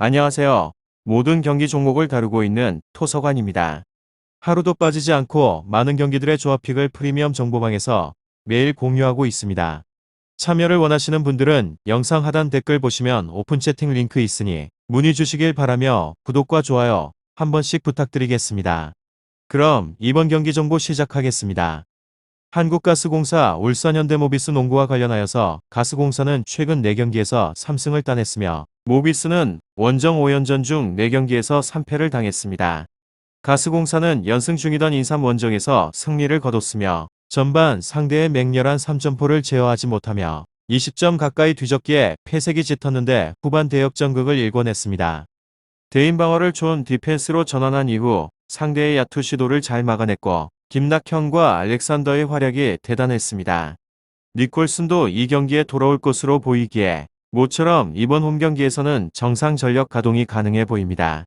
안녕하세요. 모든 경기 종목을 다루고 있는 토서관입니다. 하루도 빠지지 않고 많은 경기들의 조합픽을 프리미엄 정보방에서 매일 공유하고 있습니다. 참여를 원하시는 분들은 영상 하단 댓글 보시면 오픈 채팅 링크 있으니 문의 주시길 바라며 구독과 좋아요 한 번씩 부탁드리겠습니다. 그럼 이번 경기 정보 시작하겠습니다. 한국가스공사 울산현대모비스 농구와 관련하여서 가스공사는 최근 4경기에서 3승을 따냈으며 모비스는 원정 5연전 중 4경기에서 3패를 당했습니다. 가스공사는 연승 중이던 인삼 원정에서 승리를 거뒀으며 전반 상대의 맹렬한 3점포를 제어하지 못하며 20점 가까이 뒤졌기에 패색이 짙었는데 후반 대역전극을 일궈냈습니다. 대인 방어를 좋은 디펜스로 전환한 이후 상대의 야투 시도를 잘 막아냈고 김낙현과 알렉산더의 활약이 대단했습니다. 니콜슨도 이 경기에 돌아올 것으로 보이기에 모처럼 이번 홈 경기에서는 정상 전력 가동이 가능해 보입니다.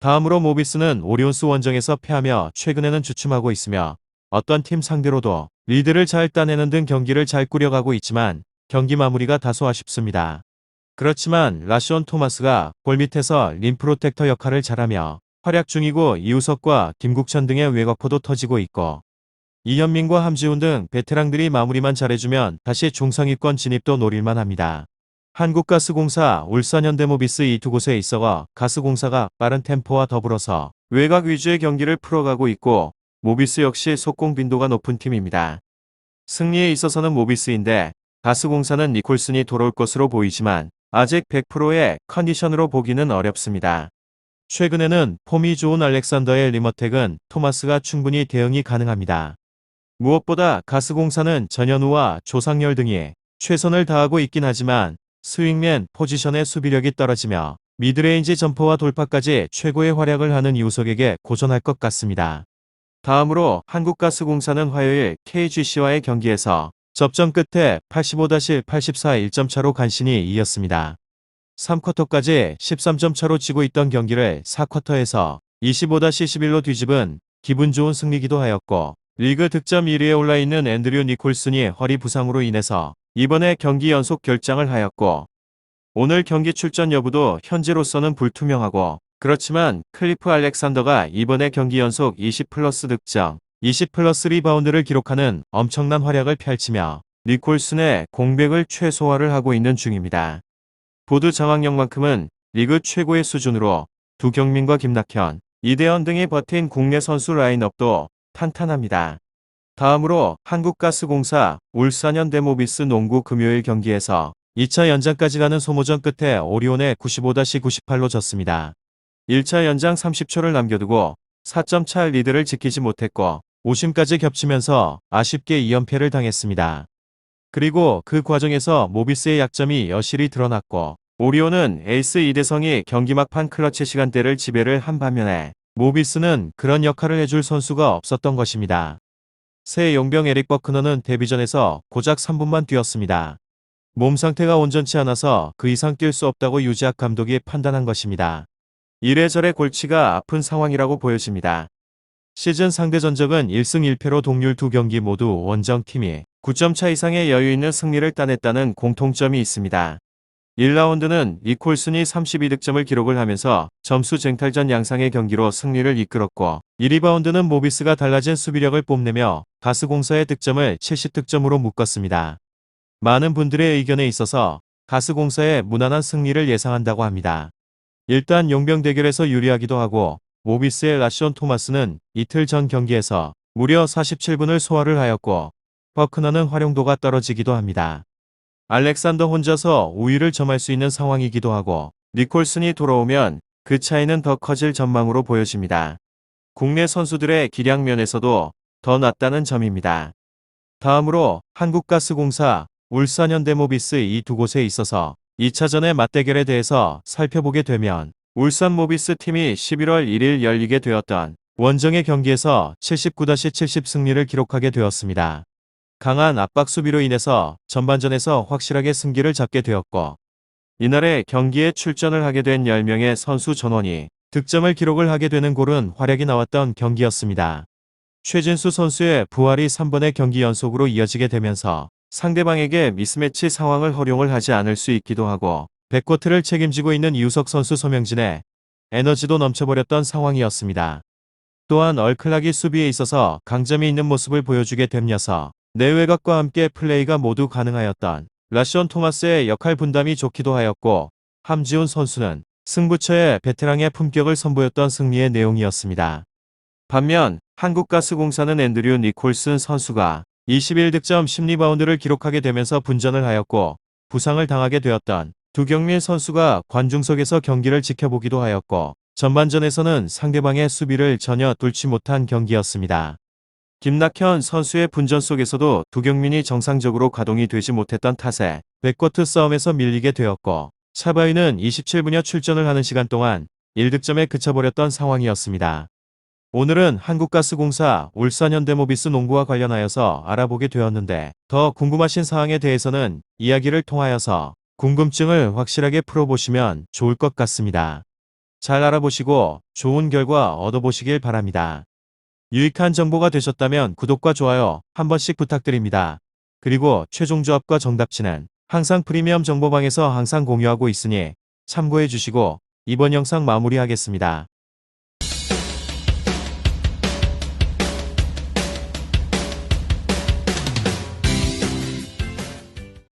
다음으로 모비스는 오리온스 원정에서 패하며 최근에는 주춤하고 있으며 어떤 팀 상대로도 리드를 잘 따내는 등 경기를 잘 꾸려가고 있지만 경기 마무리가 다소 아쉽습니다. 그렇지만 라시온 토마스가 골 밑에서 림 프로텍터 역할을 잘하며 활약 중이고 이우석과 김국천 등의 외곽포도 터지고 있고 이현민과 함지훈 등 베테랑들이 마무리만 잘해주면 다시 중상위권 진입도 노릴만 합니다. 한국가스공사, 울산현대모비스 이 두 곳에 있어가 가스공사가 빠른 템포와 더불어서 외곽 위주의 경기를 풀어가고 있고 모비스 역시 속공 빈도가 높은 팀입니다. 승리에 있어서는 모비스인데 가스공사는 니콜슨이 돌아올 것으로 보이지만 아직 100%의 컨디션으로 보기는 어렵습니다. 최근에는 폼이 좋은 알렉산더의 리머텍은 토마스가 충분히 대응이 가능합니다. 무엇보다 가스공사는 전현우와 조상열 등이 최선을 다하고 있긴 하지만 스윙맨 포지션의 수비력이 떨어지며 미드레인지 점퍼와 돌파까지 최고의 활약을 하는 이우석에게 고전할 것 같습니다. 다음으로 한국가스공사는 화요일 KGC와의 경기에서 접전 끝에 85-84 1점 차로 간신히 이겼습니다. 3쿼터까지 13점 차로 지고 있던 경기를 4쿼터에서 25-11로 뒤집은 기분 좋은 승리기도 하였고 리그 득점 1위에 올라있는 앤드류 니콜슨이 허리 부상으로 인해서 이번에 경기 연속 결장을 하였고 오늘 경기 출전 여부도 현재로서는 불투명하고 그렇지만 클리프 알렉산더가 이번에 경기 연속 20 플러스 득점, 20 플러스 리바운드를 기록하는 엄청난 활약을 펼치며 니콜슨의 공백을 최소화를 하고 있는 중입니다. 보드 장악력만큼은 리그 최고의 수준으로 두경민과 김낙현, 이대현 등이 버틴 국내 선수 라인업도 탄탄합니다. 다음으로 한국가스공사 울산현대모비스 농구 금요일 경기에서 2차 연장까지 가는 소모전 끝에 오리온에 95-98로 졌습니다. 1차 연장 30초를 남겨두고 4점 차 리드를 지키지 못했고 오심까지 겹치면서 아쉽게 2연패를 당했습니다. 그리고 그 과정에서 모비스의 약점이 여실히 드러났고 오리온은 에이스 이대성이 경기 막판 클러치 시간대를 지배를 한 반면에 모비스는 그런 역할을 해줄 선수가 없었던 것입니다. 새 용병 에릭 버크너는 데뷔전에서 고작 3분만 뛰었습니다. 몸 상태가 온전치 않아서 그 이상 뛸 수 없다고 유지학 감독이 판단한 것입니다. 이래저래 골치가 아픈 상황이라고 보여집니다. 시즌 상대 전적은 1승 1패로 동률 두 경기 모두 원정팀이 9점 차 이상의 여유 있는 승리를 따냈다는 공통점이 있습니다. 1라운드는 니콜슨이 32득점을 기록을 하면서 점수 쟁탈전 양상의 경기로 승리를 이끌었고 2리바운드는 모비스가 달라진 수비력을 뽐내며 가스공사의 득점을 70득점으로 묶었습니다. 많은 분들의 의견에 있어서 가스공사의 무난한 승리를 예상한다고 합니다. 일단 용병 대결에서 유리하기도 하고 모비스의 라시온 토마스는 이틀 전 경기에서 무려 47분을 소화를 하였고 버크너는 활용도가 떨어지기도 합니다. 알렉산더 혼자서 우위를 점할 수 있는 상황이기도 하고 니콜슨이 돌아오면 그 차이는 더 커질 전망으로 보여집니다. 국내 선수들의 기량 면에서도 더 낫다는 점입니다. 다음으로 한국가스공사, 울산현대모비스 이 두 곳에 있어서 2차전의 맞대결에 대해서 살펴보게 되면 울산모비스 팀이 11월 1일 열리게 되었던 원정의 경기에서 79-70 승리를 기록하게 되었습니다. 강한 압박 수비로 인해서 전반전에서 확실하게 승기를 잡게 되었고 이날의 경기에 출전을 하게 된 10명의 선수 전원이 득점을 기록을 하게 되는 골은 활약이 나왔던 경기였습니다. 최진수 선수의 부활이 3번의 경기 연속으로 이어지게 되면서 상대방에게 미스매치 상황을 허용을 하지 않을 수 있기도 하고 백코트를 책임지고 있는 이우석 선수 소명진에 에너지도 넘쳐버렸던 상황이었습니다. 또한 얼클락이 수비에 있어서 강점이 있는 모습을 보여주게 되면서 내 외곽과 함께 플레이가 모두 가능하였던 라시온 토마스의 역할 분담이 좋기도 하였고 함지훈 선수는 승부처의 베테랑의 품격을 선보였던 승리의 내용이었습니다. 반면 한국가스공사는 앤드류 니콜슨 선수가 21득점 10리바운드를 기록하게 되면서 분전을 하였고 부상을 당하게 되었던 두경민 선수가 관중석에서 경기를 지켜보기도 하였고 전반전에서는 상대방의 수비를 전혀 뚫지 못한 경기였습니다. 김낙현 선수의 분전 속에서도 두경민이 정상적으로 가동이 되지 못했던 탓에 백코트 싸움에서 밀리게 되었고 차바이는 27분여 출전을 하는 시간 동안 1득점에 그쳐버렸던 상황이었습니다. 오늘은 한국가스공사 울산현대모비스 농구와 관련하여서 알아보게 되었는데 더 궁금하신 사항에 대해서는 이야기를 통하여서 궁금증을 확실하게 풀어보시면 좋을 것 같습니다. 잘 알아보시고 좋은 결과 얻어보시길 바랍니다. 유익한 정보가 되셨다면 구독과 좋아요 한 번씩 부탁드립니다. 그리고 최종 조합과 정답치는 항상 프리미엄 정보방에서 항상 공유하고 있으니 참고해 주시고 이번 영상 마무리하겠습니다.